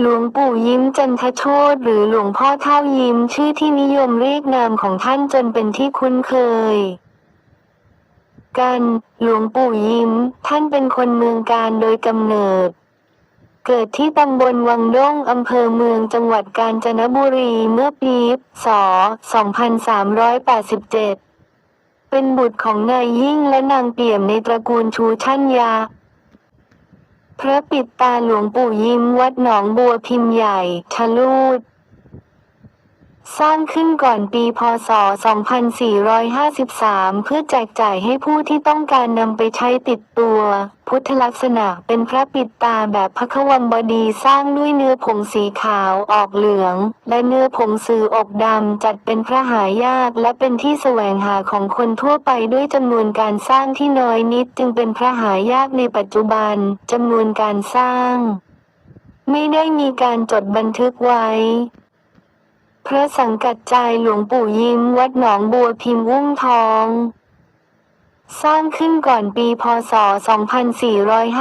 หลวงปู่ยิ้มจันทโชตหรือหลวงพ่อเท่ายิ้มชื่อที่นิยมเรียกนามของท่านจนเป็นที่คุ้นเคย กันหลวงปู่ยิ้ม ท่านเป็นคนเมืองการโดยกำเนิด เกิดที่ตำบลวังด้งอำเภอเมืองจังหวัดกาญจนบุรีเมื่อปีศ.2387 เป็นบุตรของนายยิ่งและนางเปี่ยมในตระกูลชูชั่นยา พระปิดตาหลวงปู่ยิ้มวัดหนองบัวพิมพ์ใหญ่ ทะลูด สร้างขึ้นก่อนปีพศ 2453 เพื่อแจกจ่ายให้ผู้ที่ต้องการนำไปใช้ติดตัว พุทธลักษณะเป็นพระปิดตาแบบพระควมบดีสร้างด้วยเนื้อผงสีขาวออกเหลือง และเนื้อผงสื่ออกดำจัดเป็นพระหายากและเป็นที่แสวงหาของคนทั่วไปด้วยจำนวนการสร้างที่น้อยนิดจึงเป็นพระหายากในปัจจุบันจำนวนการสร้าง ไม่ได้มีการจดบันทึกไว้ พระสังกัดใจายหลวงปู่ยิ้มวัดหนองบัวพิมพ์วุ้งทอง สร้างขึ้นก่อนปีพศ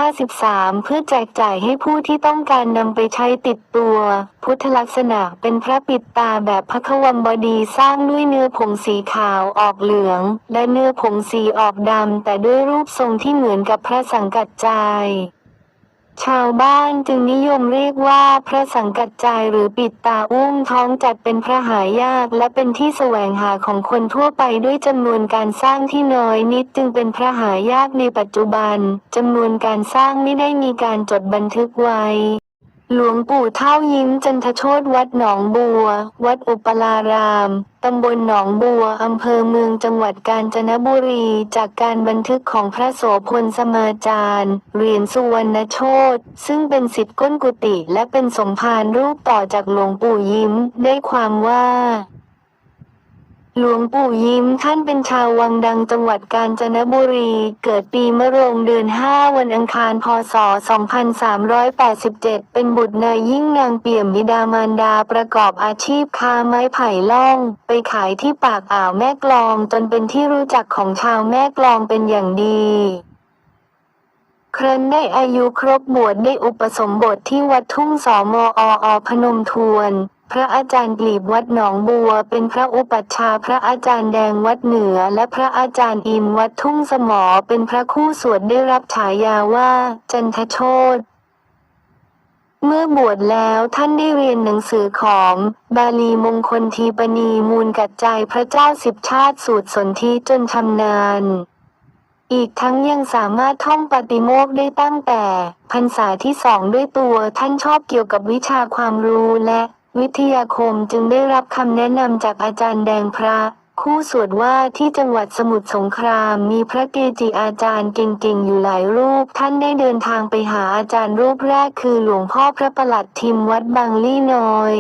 2453 เพื่อแจกจ่ายให้ผู้ที่ต้องการนำไปใช้ติดตัว พุทธลักษณะเป็นพระปิดตาแบบพระควมบดีสร้างด้วยเนื้อผงสีขาวออกเหลือง และเนื้อผงสีออกดำแต่ด้วยรูปทรงที่เหมือนกับพระสังกัดใจ ชาวบ้านจึงนิยมเรียกว่าพระสังกัดจายหรือปิดตาอุ้งท้องจัดเป็นพระหายากและเป็นที่แสวงหาของคนทั่วไปด้วยจำนวนการสร้างที่น้อยนิดจึงเป็นพระหายากในปัจจุบันจำนวนการสร้างไม่ได้มีการจดบันทึกไว้หลวงปู่เท่ายิ้มจันทโชตวัดหนองบัว วัดอุปลาราม ตำบลหนองบัว อำเภอเมืองจังหวัดกาญจนบุรี จากการบันทึกของพระโสพลสมาจารย์เหรียญสุวรรณโชตซึ่งเป็นสิทธิ์ก้นกุฏิและเป็นสมภารรูปต่อจากหลวงปู่ยิ้ม ได้ความว่า หลวงปู่ยิ้มท่านเป็นชาววังดังจังหวัดกาญจนบุรี เกิดปีมะโรงเดือน 5 วันอังคาร พศ 2387 เป็นบุตรนายยิ่งนางเปี่ยมบิดามารดาประกอบอาชีพค้าไม้ไผ่ล่อง ไปขายที่ปากอ่าวแม่กลองจนเป็นที่รู้จักของชาวแม่กลองเป็นอย่างดีครั้นได้อายุครบบวชได้อุปสมบทที่วัดทุ่งสอมออพนมทวน พระอาจารย์กลีบวัดหนองบัว เป็นพระอุปัชฌาย์พระอาจารย์แดงวัดเหนือ และพระอาจารย์อินวัดทุ่งสมอ เป็นพระคู่สวดได้รับฉายาว่า จันทโชตเมื่อบวชแล้วท่านได้เรียนหนังสือของบาลีมงคลทีปณีมูลกัดใจพระเจ้าสิบชาติสูตรสนธิจนชำนาญ อีกทั้งยังสามารถท่องปฏิโมกข์ได้ตั้งแต่พรรษาที่สองด้วยตัวท่านชอบเกี่ยวกับวิชาความรู้และ วิทยาคมจึงได้รับคำแนะนำจากอาจารย์แดงพระ คู่สวดว่าที่จังหวัดสมุทรสงครามมีพระเกจิอาจารย์เก่งๆ อยู่หลายรูป ท่านได้เดินทางไปหาอาจารย์รูปแรกคือหลวงพ่อพระประหลัดทิมวัดบางลี่น้อย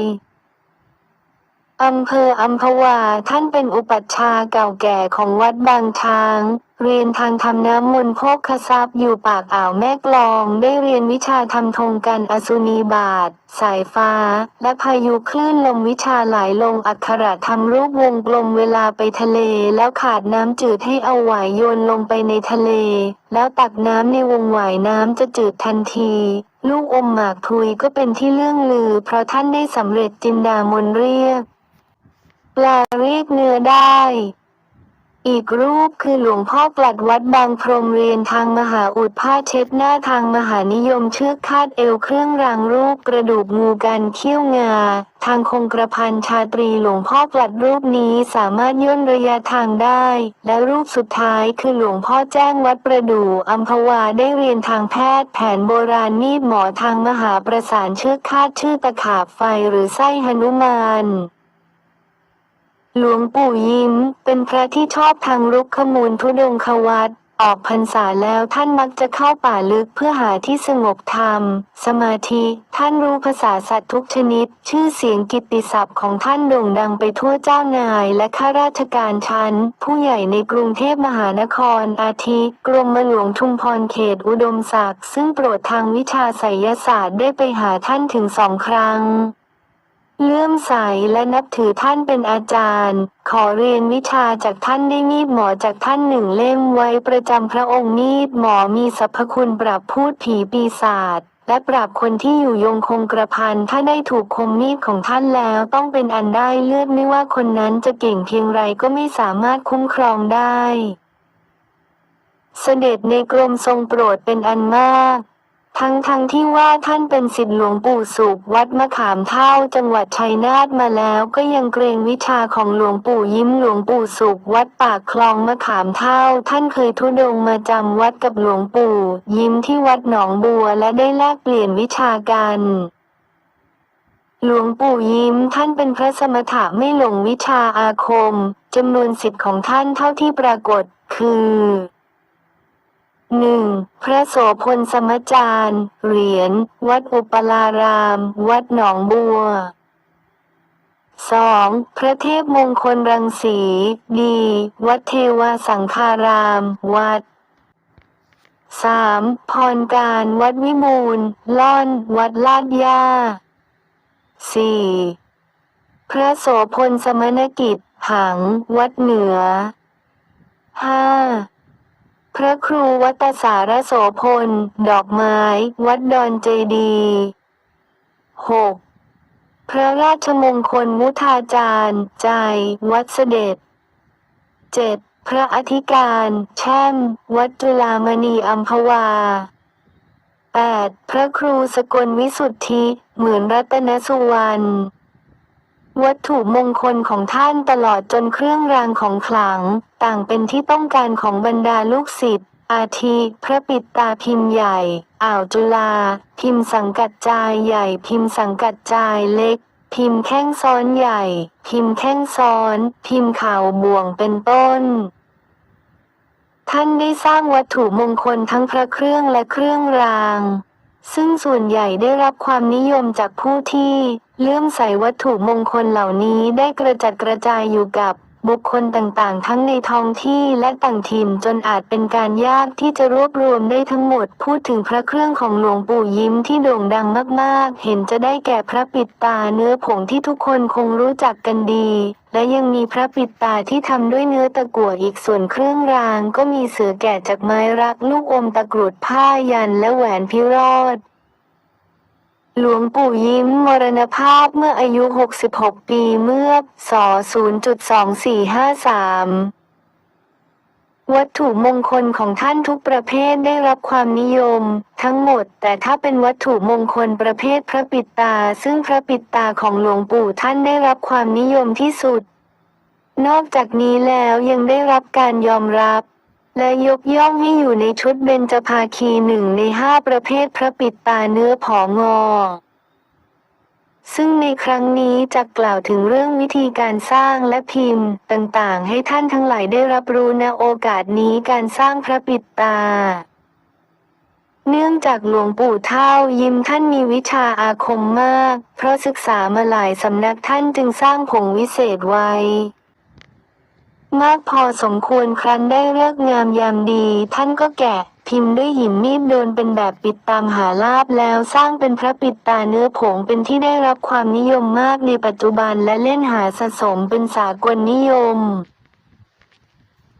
อำเภออัมพวาท่านเป็นอุปัชฌาย์เก่าแก่ของวัดบางช้าง เรียนทางทำน้ำมนต์โภคทรัพย์อยู่ปากอ่าวแม่กลองได้เรียนวิชาทำธงกันอสุนีบาท สายฟ้า และพายุคลื่นลมวิชาหลายลงอักขระทำรูปวงกลมเวลาไปทะเลแล้วขาดน้ำจืดให้เอาหวายโยนลงไปในทะเล แล้วตักน้ำในวงหวายน้ำจะจืดทันทีลูกอมหมากพลุยก็เป็นที่เรื่องลือ เพราะท่านได้สำเร็จจินดามนเรียกปลาเรียกเนื้อได้ อีกรูปคือหลวงพ่อกลัดวัดบางพรมเรียนทางมหาอุดผ้าเช็ดหน้าทางมหานิยมเชือกคาดเอวเครื่องรางรูปกระดูกงูกันเขี้ยวงา ทางคงกระพันชาตรีหลวงพ่อกลัดรูปนี้สามารถย่นระยะทางได้ และรูปสุดท้ายคือหลวงพ่อแจ้งวัดประดู่อัมพวาได้เรียนทางแพทย์ แผนโบราณมีดหมอทางมหาประสานเชือกคาดชื่อตะขาบไฟหรือไส้หนุมาน หลวงปู่ยิ้ม เป็นพระที่ชอบทางรุกขมูลทุดงควัตออกพรรษาแล้วท่านมักจะเข้าป่าลึกเพื่อหาที่สงบธรรม สมาธิ ท่านรู้ภาษาสัตว์ทุกชนิด ชื่อเสียงกิตติศัพท์ของท่านโด่งดังไปทั่วเจ้านายและข้าราชการชั้น ผู้ใหญ่ในกรุงเทพมหานคร อาทิกรมหลวงชุมพรเขตอุดมศักดิ์ซึ่งโปรดทางวิชาไสยศาสตร์ได้ไปหาท่านถึงสองครั้ง เลื่อมใสและนับถือท่านเป็นอาจารย์ ขอเรียนวิชาจากท่านได้มีดหมอจากท่านหนึ่งเล่มไว้ประจำพระองค์มีดหมอมีสรรพคุณปราบพูดผีปีศาจและปราบคนที่อยู่ยงคงกระพันถ้าได้ถูกคมมีดของท่านแล้วต้องเป็นอันได้เลือดไม่ว่าคนนั้นจะเก่งเพียงไรก็ไม่สามารถคุ้มครองได้ เสด็จในกรมทรงโปรดเป็นอันมาก ทั้งทั้งที่ว่าท่านเป็นศิษย์หลวงปู่สุขวัดมะขามเท่าจังหวัดชัยนาทมาแล้วก็ยังเกรงวิชาของหลวงปู่ยิ้มหลวงปู่สุขวัดปากคลองมะขามเท่า ท่านเคยทุดงมาจำวัดกับหลวงปู่ ยิ้มที่วัดหนองบัวและได้แลกเปลี่ยนวิชากันหลวงปู่ยิ้มท่านเป็นพระสมถะไม่หลงวิชาอาคมจำนวนสิทธิ์ของท่านเท่าที่ปรากฏคือ หนึ่งพระโสพลสมจารย์เหรียญ วัดอุปลาราม วัดหนองบัวสองพระเทพมงคลรังสี ดี วัดเทวสังฆาราม วัดสามพรการวัดวิบูล ล่อน วัดลาดยาสี่พระโสพลสมณกิจ หัง วัดเหนือห้า พระครูวัตสารโสพล ดอกไม้ วัดดอนเจดีหกพระราชมงคลมุทาจารย์ ใจ วัดเสด็จเจ็ดพระอธิการ แช่ม วัดจุฬามณีอัมพวาแปดพระครูสกลวิสุทธิ เหมือนรัตนสุวรรณ วัตถุมงคลของท่านตลอดจนเครื่องรางของขลัง ต่างเป็นที่ต้องการของบรรดาลูกศิษย์อาทิ พระปิดตาพิมพ์ใหญ่ อ่าวจุฬาพิมพ์สังกัดจายใหญ่ พิมพ์สังกัดจายเล็ก พิมพ์แข้งซ้อนใหญ่ พิมพ์แข้งซ้อน พิมพ์ข่าวบ่วงเป็นต้น ท่านได้สร้างวัตถุมงคลทั้งพระเครื่องและเครื่องราง ซึ่งส่วนใหญ่ได้รับความนิยมจากผู้ที่เลื่อมใสวัตถุมงคลเหล่านี้ได้กระจัดกระจายอยู่กับ บุคคลต่างๆ ทั้งในท้องที่และต่างถิ่นจนอาจเป็นการยากที่จะรวบรวมได้ทั้งหมด พูดถึงพระเครื่องของหลวงปู่ยิ้มที่โด่งดังมากๆ เห็นจะได้แก่พระปิดตาเนื้อผงที่ทุกคนคงรู้จักกันดี และยังมีพระปิดตาที่ทำด้วยเนื้อตะกั่วอีกส่วนเครื่องราง ก็มีเสือแกะจากไม้รักลูกอมตะกรุดผ้ายันและแหวนพิโรธ หลวงปู่ยิ้มมรณภาพเมื่ออายุ 66 ปีเมื่อศ0.2453 วัตถุมงคลของท่านทุกประเภทได้รับความนิยม ทั้งหมด แต่ถ้าเป็นวัตถุมงคลประเภทพระปิดตา ซึ่งพระปิดตาของหลวงปู่ท่านได้รับความนิยมที่สุด นอกจากนี้แล้วยังได้รับการยอมรับ และยกย่องให้อยู่ในชุดเบญจภาคีหนึ่งในห้าประเภทพระปิดตาเนื้อผองอ ซึ่งในครั้งนี้จะกล่าวถึงเรื่องวิธีการสร้างและพิมพ์ต่างๆ ให้ท่านทั้งหลายได้รับรู้ณโอกาสนี้การสร้างพระปิดตาเนื่องจากหลวงปู่เท่ายิ้มท่านมีวิชาอาคมมาก เพราะศึกษามาหลายสำนักท่านจึงสร้างผงวิเศษไว้ มากพอสมควรครั้นได้เลิกงามยามดี ท่านก็แกะ พิมพ์ด้วยหินมีดโดนเป็นแบบปิดตามหาลาบแล้วสร้างเป็นพระปิดตาเนื้อผงเป็นที่ได้รับความนิยมมากในปัจจุบันและเล่นหาสะสมเป็นสากลนิยม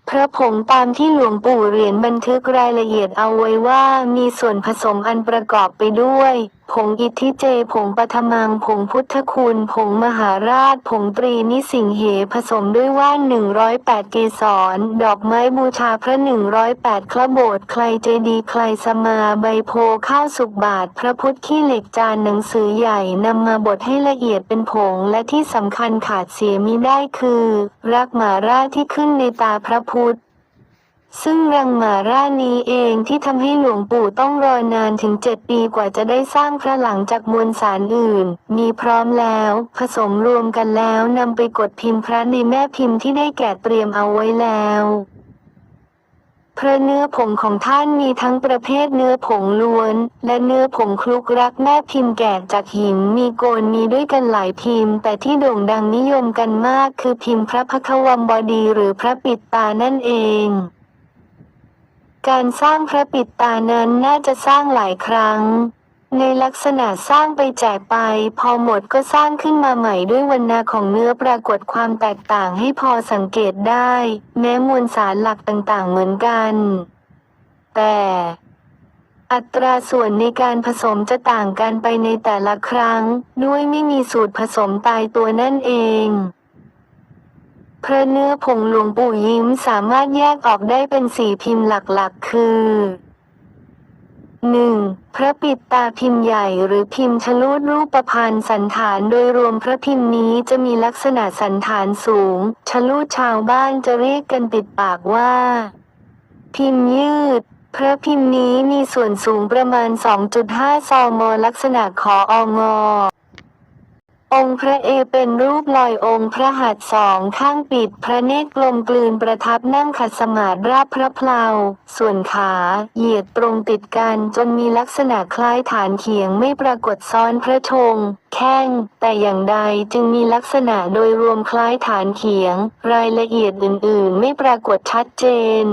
พระผงตามที่หลวงปู่เหรียญบันทึกรายละเอียดเอาไว้ว่ามีส่วนผสมอันประกอบไปด้วย ผงอิทธิเจ ผงปฐมัง ผงพุทธคุณ ผงมหาราช ผงตรีนิสิงเห ผสมด้วยว่าน 108 เกสร ดอกไม้บูชาพระ 108 คละโบสถ์ใครเจดีใครสมาใบโพข้าวสุกบาท พระพุทธขี้เหล็กจานหนังสือใหญ่นำมาบดให้ละเอียดเป็นผง และที่สำคัญขาดเสียมิได้คือ รักหมาราที่ขึ้นในตาพระพุทธ ซึ่งรังหมาร่านี้เองที่ทำให้หลวงปู่ต้องรอนานถึงเจ็ดปีกว่าจะได้สร้างพระหลังจากมวลสารอื่น มีพร้อมแล้ว ผสมรวมกันแล้วนำไปกดพิมพ์พระในแม่พิมพ์ที่ได้แกะเตรียมเอาไว้แล้วพระเนื้อผงของท่านมีทั้งประเภทเนื้อผงล้วน และเนื้อผงคลุกรักแม่พิมพ์แกะจากหินมีโกนมีด้วยกันหลายพิมพ์ แต่ที่โด่งดังนิยมกันมากคือพิมพ์พระพควัมบดีหรือพระปิดตานั่นเอง การสร้างพระปิดตานั้นน่าจะสร้างหลายครั้ง ในลักษณะสร้างไปแจกไป พอหมดก็สร้างขึ้นมาใหม่ด้วยวรรณะของเนื้อปรากฏความแตกต่างให้พอสังเกตได้ แม้มวลสารหลักต่างๆเหมือนกัน แต่อัตราส่วนในการผสมจะต่างกันไปในแต่ละครั้ง ด้วยไม่มีสูตรผสมตายตัวนั่นเอง พระเนื้อผงหลวงปู่ยิ้มสามารถแยกออกได้เป็นสี่พิมพ์หลักๆ คือ 1. พระปิดตาพิมพ์ใหญ่หรือพิมพ์ชลูดรูปประพันธ์สันฐานโดยรวมพระพิมพ์นี้จะมีลักษณะสันฐานสูง ชลูดชาวบ้านจะเรียกกันติดปากว่า พิมพ์ยืด พระพิมพ์นี้มีส่วนสูงประมาณ 2.5 ซมลักษณะขอองอ องค์พระเอเป็นรูปลอยองค์พระหัตถ์สองข้างปิดพระเนตรกลมกลืนประทับนั่งขัดสมาธิราบพระเพลา ส่วนขาเหยียดตรงติดกันจนมีลักษณะคล้ายฐานเขียงไม่ปรากฏซ้อนพระธงแข้ง แต่อย่างใดจึงมีลักษณะโดยรวมคล้ายฐานเขียง รายละเอียดอื่นๆ ไม่ปรากฏชัดเจน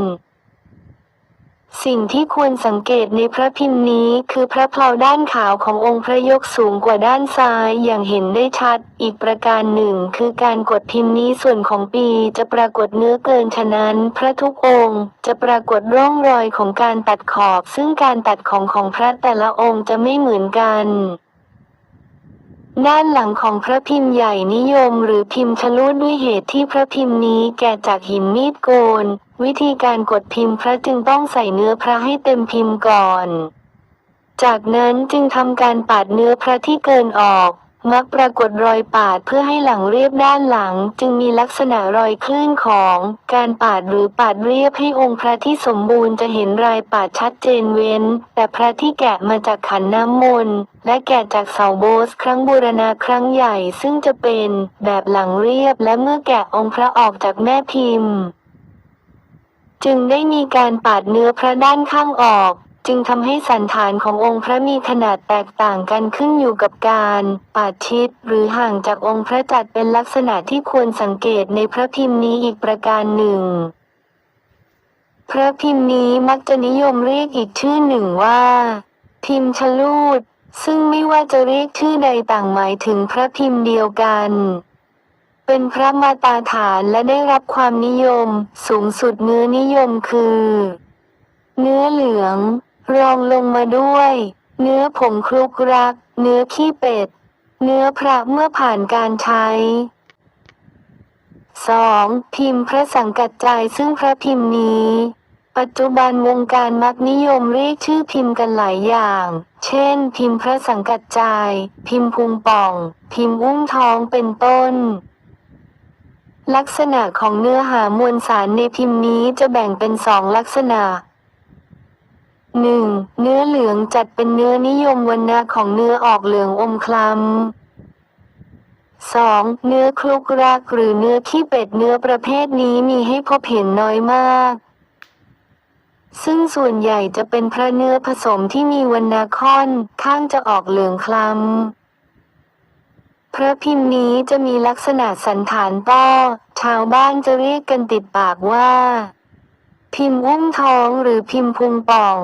สิ่งที่ควรสังเกตในพระพิมพ์นี้คือพระเพลาด้านขาวขององค์พระยกสูงกว่าด้านซ้ายอย่างเห็นได้ชัด อีกประการหนึ่งคือการกดพิมพ์นี้ส่วนของปีจะปรากฏเนื้อเกินฉะนั้น พระทุกองค์จะปรากฏร่องรอยของการตัดขอบ ซึ่งการตัดของของพระแต่ละองค์จะไม่เหมือนกัน ด้านหลังของพระพิมพ์ใหญ่นิยมหรือพิมพ์ชลุดด้วยเหตุที่พระพิมพ์นี้แก่จากหินมีดโกน วิธีการกดพิมพ์พระจึงต้องใส่เนื้อพระให้เต็มพิมพ์ก่อน จากนั้นจึงทำการปาดเนื้อพระที่เกินออก มักปรากฏรอยปาดเพื่อให้หลังเรียบด้านหลัง จึงมีลักษณะรอยคลื่นของการปาดหรือปาดเรียบให้องค์พระที่สมบูรณ์จะเห็นรายปาดชัดเจนเว้น แต่พระที่แกะมาจากขันน้ำมนต์และแกะจากเสาโบสครั้งบูรณาครั้งใหญ่ซึ่งจะเป็นแบบหลังเรียบและเมื่อแกะองค์พระออกจากแม่พิมพ์ จึงได้มีการปาดเนื้อพระด้านข้างออก จึงทำให้สันฐานขององค์พระมีขนาดแตกต่างกันขึ้นอยู่กับการปาดชิดหรือห่างจากองค์พระจัดเป็นลักษณะที่ควรสังเกตในพระพิมพ์นี้อีกประการหนึ่ง พระพิมพ์นี้มักจะนิยมเรียกอีกชื่อหนึ่งว่า พิมพ์ชลูดซึ่งไม่ว่าจะเรียกชื่อใดต่างหมายถึงพระพิมพ์เดียวกัน เป็นพระมาตาฐานและได้รับความนิยม สูงสุดเนื้อนิยมคือ เนื้อเหลือง รองลงมาด้วย เนื้อผงคลุกรัก เนื้อขี้เป็ด เนื้อพระเมื่อผ่านการใช้ 2. พิมพ์พระสังกัดใจซึ่งพระพิมพ์นี้ ปัจจุบันวงการมักนิยมเรียกชื่อพิมพ์กันหลายอย่าง เช่น พิมพ์พระสังกัดใจพิมพ์พุงป่อง พิมพ์อุ้งท้องเป็นต้น ลักษณะของเนื้อหามวลสารในพิมพ์นี้จะแบ่งเป็นสองลักษณะ 1. เนื้อเหลืองจัดเป็นเนื้อนิยมวรรณะของเนื้อออกเหลืองอมคล้ำ 2. เนื้อคลุกรักหรือเนื้อขี้เป็ดเนื้อประเภทนี้มีให้พบเห็นน้อยมาก ซึ่งส่วนใหญ่จะเป็นพระเนื้อผสมที่มีวรรณะค่อนข้างจะออกเหลืองคล้ำ พระพิมพ์นี้จะมีลักษณะสันฐานต้อชาวบ้านจะเรียกกันติดปากว่า พิมพ์อุ้งท้องหรือพิมพ์พุงป่อง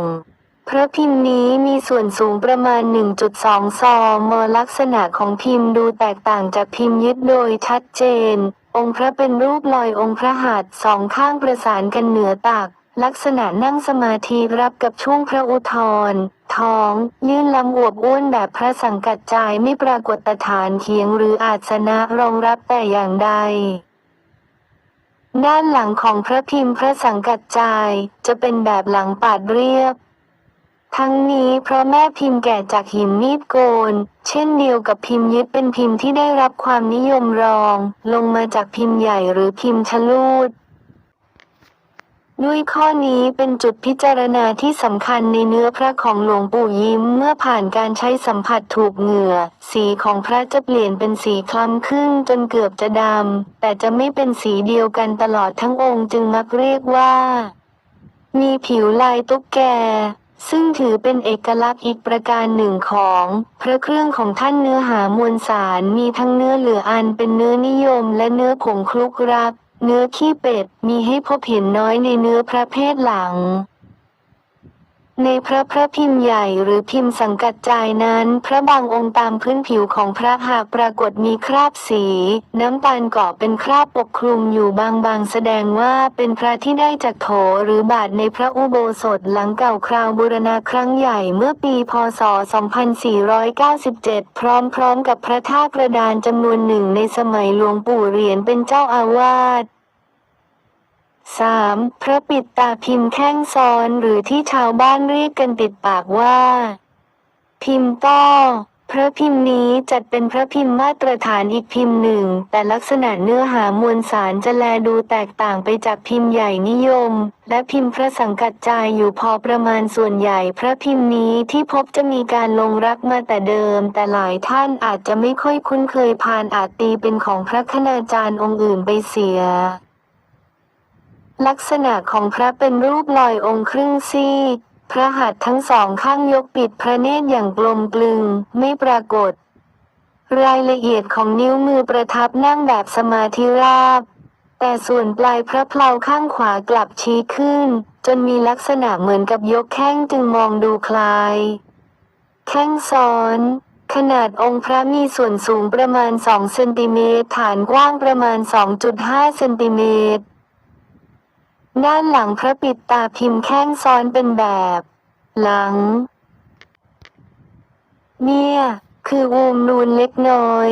พระพิมพ์นี้มีส่วนสูงประมาณ 1.2 ซอมลักษณะของพิมพ์ดูแตกต่างจากพิมพ์ยึดโดยชัดเจน องค์พระเป็นรูปลอยองค์พระหัตถ์สองข้างประสานกันเหนือตัก ลักษณะนั่งสมาธิรับกับช่วงพระอุทธรท้อง ยื่นลำอวบอ้วนแบบพระสังกัดจายไม่ปรากฏฐานเคียงหรืออาสนะรองรับแต่อย่างใด ด้านหลังของพระพิมพ์พระสังกัดจาย จะเป็นแบบหลังปาดเรียบ ทั้งนี้เพราะแม่พิมพ์แก่จากหินมีดโกน เช่นเดียวกับพิมพ์ยึดเป็นพิมพ์ที่ได้รับความนิยมรอง ลงมาจากพิมพ์ใหญ่หรือพิมพ์ชะลูด ด้วยข้อนี้เป็นจุดพิจารณาที่สำคัญในเนื้อพระของหลวงปู่ยิ้ม เมื่อผ่านการใช้สัมผัสถูกเหงื่อ สีของพระจะเปลี่ยนเป็นสีคล้ำขึ้นจนเกือบจะดำ แต่จะไม่เป็นสีเดียวกันตลอดทั้งองค์จึงมักเรียกว่า มีผิวลายตุ๊กแกซึ่งถือเป็นเอกลักษณ์อีกประการหนึ่งของ พระเครื่องของท่านเนื้อหามวลสารมีทั้งเนื้อเหลืออันเป็นเนื้อนิยมและเนื้อผงคลุกรัก เนื้อขี้เป็ดมีให้พบเห็นน้อยในเนื้อพระเพศหลัง ในพระพระพิมพ์ใหญ่หรือพิมพ์สังกัดจายนั้น พระบางองค์ตามพื้นผิวของพระหากปรากฏมีคราบสี น้ำตาลเกาะเป็นคราบปกคลุมอยู่บางๆแสดงว่าเป็นพระที่ได้จากโถหรือบาทในพระอุโบสถหลังเก่าคราวบูรณาครั้งใหญ่เมื่อปีพศ 2497 พร้อมๆกับพระธาตุกระดานจำนวนหนึ่งในสมัยหลวงปู่เหรียญเป็นเจ้าอาวาส 3. พระปิดตาพิมพ์แข้งซ้อนหรือที่ชาวบ้านเรียกกันติดปากว่า พิมพ์ต้อพระพิมพ์นี้จัดเป็นพระพิมพ์มาตรฐานอีกพิมพ์หนึ่ง แต่ลักษณะเนื้อหามวลสารจะแลดูแตกต่างไปจากพิมพ์ใหญ่นิยม และพิมพ์พระสังกัดจายอยู่พอประมาณส่วนใหญ่ พระพิมพ์นี้ที่พบจะมีการลงรักมาแต่เดิม แต่หลายท่านอาจจะไม่ค่อยคุ้นเคยพานอาจตีเป็นของพระคณาจารย์องค์อื่นไปเสีย ลักษณะของพระเป็นรูปลอยองค์ครึ่งซีกพระหัตถ์ทั้งสองข้างยกปิดพระเนตรอย่างกลมกลึง ไม่ปรากฏ รายละเอียดของนิ้วมือประทับนั่งแบบสมาธิราบ แต่ส่วนปลายพระเพลาข้างขวากลับชี้ขึ้น จนมีลักษณะเหมือนกับยกแข้งจึงมองดูคลาย แข้งซ้อน ขนาดองค์พระมีส่วนสูงประมาณ 2 เซนติเมตรฐานกว้างประมาณ 2.5 เซนติเมตร ด้านหลังพระปิดตาพิมพ์แข้งซ้อนเป็นแบบ หลัง เนี่ย คืออูมนูนเล็กน้อย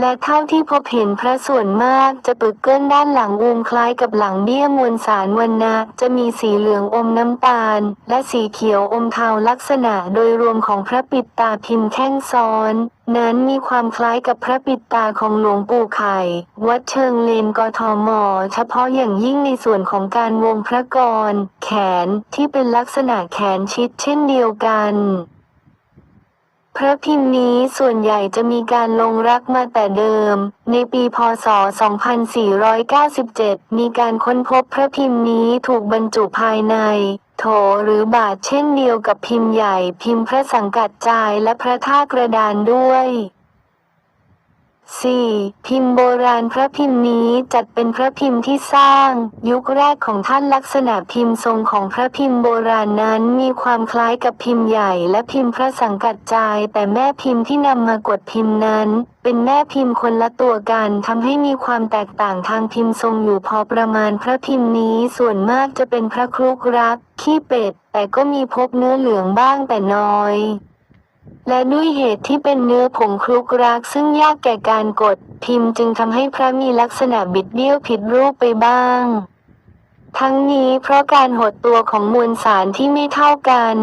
และเท่าที่พบเห็นพระส่วนมากจะปึกเกิ้ลด้านหลังอูมคล้ายกับหลังเบี้ยมวลสารวันนะจะมีสีเหลืองอมน้ำตาล และสีเขียวอมเทาลักษณะโดยรวมของพระปิดตาพิมพ์แข้งซ้อน นั้นมีความคล้ายกับพระปิดตาของหลวงปู่ไข่ วัดเชิงเลนกทม เฉพาะอย่างยิ่งในส่วนของการวงพระกร แขนที่เป็นลักษณะแขนชิดเช่นเดียวกัน พระพิมพ์นี้ส่วนใหญ่จะมีการลงรักมาแต่เดิม ในปีพศ 2497 มีการค้นพบพระพิมพ์นี้ถูกบรรจุภายใน โถหรือบาทเช่นเดียวกับพิมพ์ใหญ่พิมพ์พระสังกัดจายและพระท่ากระดานด้วย 4. พิมพ์โบราณพระพิมพ์นี้จัดเป็นพระพิมพ์ที่สร้าง ยุคแรกของท่านลักษณะพิมพ์ทรงของพระพิมพ์โบราณนั้นมีความคล้ายกับพิมพ์ใหญ่และพิมพ์พระสังกัดจาย แต่แม่พิมพ์ที่นำมากดพิมพ์นั้น เป็นแม่พิมพ์คนละตัวกันทำให้มีความแตกต่างทางพิมพ์ทรงอยู่พอประมาณพระพิมพ์นี้ส่วนมากจะเป็นพระครุกรักขี้เป็ด แต่ก็มีพบเนื้อเหลืองบ้างแต่น้อย และด้วยเหตุที่เป็นเนื้อผงคลุกรักซึ่งยากแก่การกดพิมพ์จึงทำให้พระมีลักษณะบิดเบี้ยวผิดรูปไปบ้าง ทั้งนี้เพราะการหดตัวของมวลสารที่ไม่เท่ากัน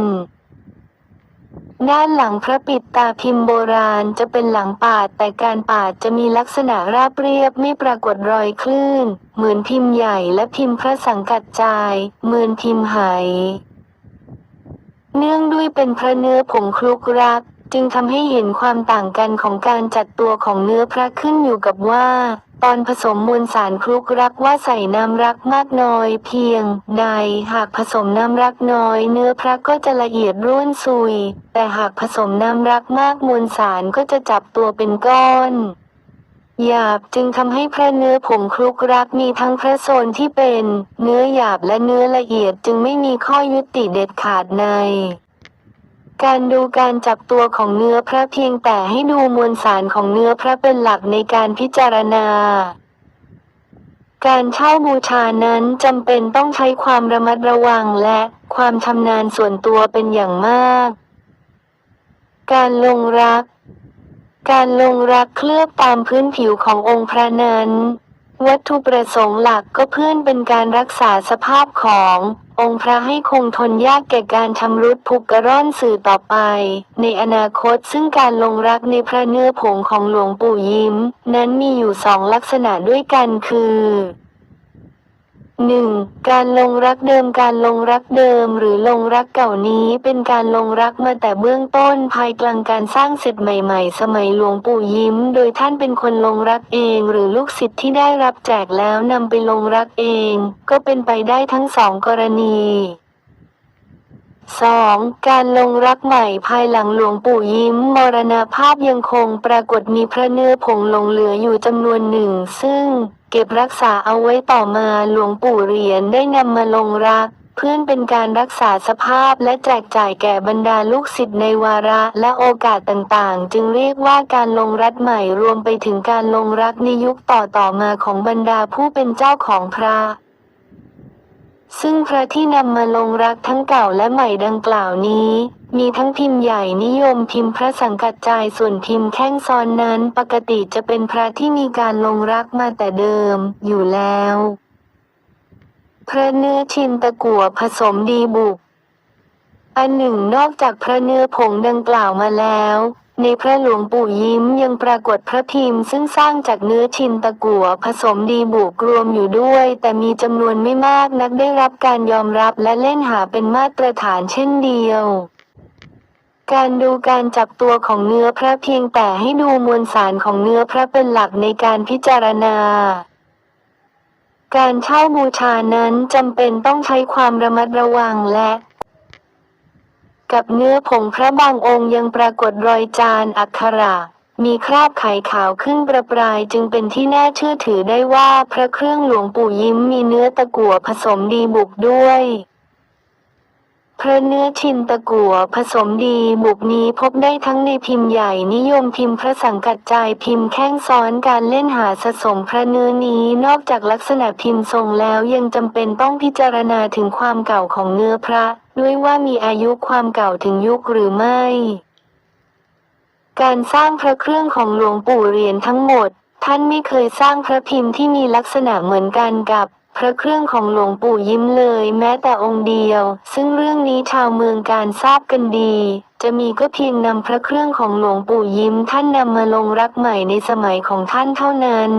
ด้านหลังพระปิดตาพิมพ์โบราณจะเป็นหลังปาดแต่การปาดจะมีลักษณะราบเรียบไม่ปรากฏรอยคลื่น เหมือนพิมพ์ใหญ่และพิมพ์พระสังกัดจาย เหมือนพิมพ์ไห เนื่องด้วยเป็นพระเนื้อผงคลุกรัก จึงทำให้เห็นความต่างกันของการจัดตัวของเนื้อพระขึ้นอยู่กับว่า ตอนผสมมวลสารคลุกรักว่าใส่น้ำรักมากน้อย เพียงใดหากผสมน้ำรักน้อย เนื้อพระก็จะละเอียดร่วนซุย แต่หากผสมน้ำรักมากมวลสารก็จะจับตัวเป็นก้อน หยาบจึงทำให้พระเนื้อผงคลุกรักมีทั้งพระโซนที่เป็น เนื้อหยาบและเนื้อละเอียดจึงไม่มีข้อยุติเด็ดขาดใน การดูการจับตัวของเนื้อพระเพียงแต่ให้ดูมวลสารของเนื้อพระเป็นหลักในการพิจารณา การเช่าบูชานั้นจำเป็นต้องใช้ความระมัดระวังและความชำนาญส่วนตัวเป็นอย่างมาก การลงรัก การลงรักเคลือบตามพื้นผิวขององค์พระนั้น วัตถุประสงค์หลักก็เพื่อนเป็นการรักษาสภาพขององค์พระให้คงทนยากแก่การชำรุดผุกระร่อนสื่อต่อไป ในอนาคตซึ่งการลงรักในพระเนื้อผงของหลวงปู่ยิ้ม นั้นมีอยู่สองลักษณะด้วยกันคือ 1. การลงรักเดิมการลงรักเดิม หรือลงรักเก่านี้เป็นการลงรักมาแต่เบื้องต้นภายกลางการสร้างเสร็จใหม่ๆ สมัยหลวงปู่ยิ้ม โดยท่านเป็นคนลงรักเอง หรือลูกศิษย์ที่ได้รับแจกแล้วนำไปลงรักเอง ก็เป็นไปได้ทั้งสองกรณี 2. การลงรักใหม่ภายหลังหลวงปู่ยิ้มมรณภาพยังคงปรากฏมีพระเนื้อผงหลงเหลืออยู่จำนวนหนึ่ง ซึ่งเก็บรักษาเอาไว้ต่อมาหลวงปู่เหรียญได้นำมาลงรัก เพื่อนเป็นการรักษาสภาพและแจกจ่ายแก่บรรดาลูกศิษย์ในวาระและโอกาสต่างๆ จึงเรียกว่าการลงรักใหม่รวมไปถึงการลงรักในยุคต่อๆมาของบรรดาผู้เป็นเจ้าของพระ ซึ่งพระที่นำมาลงรักทั้งเก่าและใหม่ดังกล่าวนี้ มีทั้งพิมพ์ใหญ่นิยมพิมพ์พระสังกัดจายส่วนพิมพ์แข้งซ้อนนั้นปกติจะเป็นพระที่มีการลงรักมาแต่เดิม อยู่แล้ว พระเนื้อชินตะกั่วผสมดีบุก อันหนึ่งนอกจากพระเนื้อผงดังกล่าวมาแล้ว ในพระหลวงปู่ยิ้มยังปรากฏพระพิมพ์ซึ่งสร้างจากเนื้อชินตะกั่วผสมดีบุกรวมอยู่ด้วย แต่มีจำนวนไม่มากนักได้รับการยอมรับและเล่นหาเป็นมาตรฐานเช่นเดียวการดูการจับตัวของเนื้อพระเพียงแต่ให้ดูมวลสารของเนื้อพระเป็นหลักในการพิจารณา การเช่าบูชานั้นจำเป็นต้องใช้ความระมัดระวังและ กับเนื้อผงพระบางองค์ยังปรากฏรอยจานอักขระ มีคราบไข่ขาวขึ้นประปรายจึงเป็นที่น่าเชื่อถือได้ว่าพระเครื่องหลวงปู่ยิ้มมีเนื้อตะกั่วผสมดีบุกด้วย พระเนื้อชินตะกั่วผสมดีบุกนี้พบได้ทั้งในพิมพ์ใหญ่นิยมพิมพ์พระสังกัดจายพิมพ์แข้งซ้อนการเล่นหาสะสมพระเนื้อนี้นอกจากลักษณะพิมพ์ทรงแล้วยังจำเป็นต้องพิจารณาถึงความเก่าของเนื้อพระ ด้วยว่ามีอายุความเก่าถึงยุคหรือไม่ การสร้างพระเครื่องของหลวงปู่เหรียญทั้งหมด ท่านไม่เคยสร้างพระพิมพ์ที่มีลักษณะเหมือนกันกับ พระเครื่องของหลวงปู่ยิ้มเลยแม้แต่องค์เดียว ซึ่งเรื่องนี้ชาวเมืองการทราบกันดี จะมีก็เพียงนำพระเครื่องของหลวงปู่ยิ้มท่านนำมาลงรักใหม่ในสมัยของท่านเท่านั้น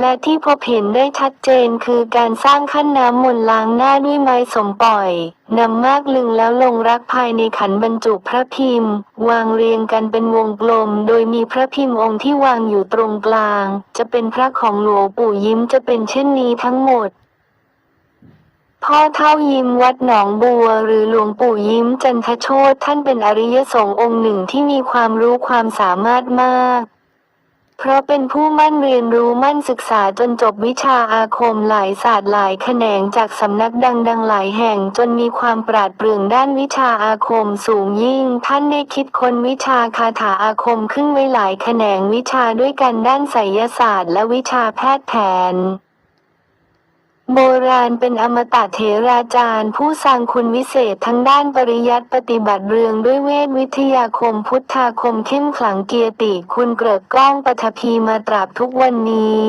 และที่พบเห็นได้ชัดเจนคือการสร้างขั้นน้ำมนต์ล้างหน้าด้วยไม้สมปล่อยนำมากลึงแล้วลงรักภายในขันบรรจุพระพิมพ์ วางเรียงกันเป็นวงกลม โดยมีพระพิมพ์องค์ที่วางอยู่ตรงกลาง จะเป็นพระของหลวงปู่ยิ้มจะเป็นเช่นนี้ทั้งหมดพ่อเท่ายิ้มวัดหนองบัว หรือหลวงปู่ยิ้มจันทโชตท่านเป็นอริยสงฆ์องค์หนึ่งที่มีความรู้ความสามารถมาก เพราะเป็นผู้มั่นเรียนรู้มั่นศึกษาจนจบวิชาอาคมหลายศาสตร์หลายแขนงจากสำนักดังๆหลายแห่งจนมีความปราดเปรื่องด้านวิชาอาคมสูงยิ่ง ท่านได้คิดค้นวิชาคาถาอาคมขึ้นไว้หลายแขนงวิชาด้วยกันด้านไสยศาสตร์และวิชาแพทย์แผน โบราณเป็นอมตะเถราจารย์ ผู้สร้างคุณวิเศษทั้งด้านปริยัติปฏิบัติเรืองด้วยเวทวิทยาคมพุทธาคมเข้มขลังเกียรติ คุณเกริกก้องปฐพีมาตราบทุกวันนี้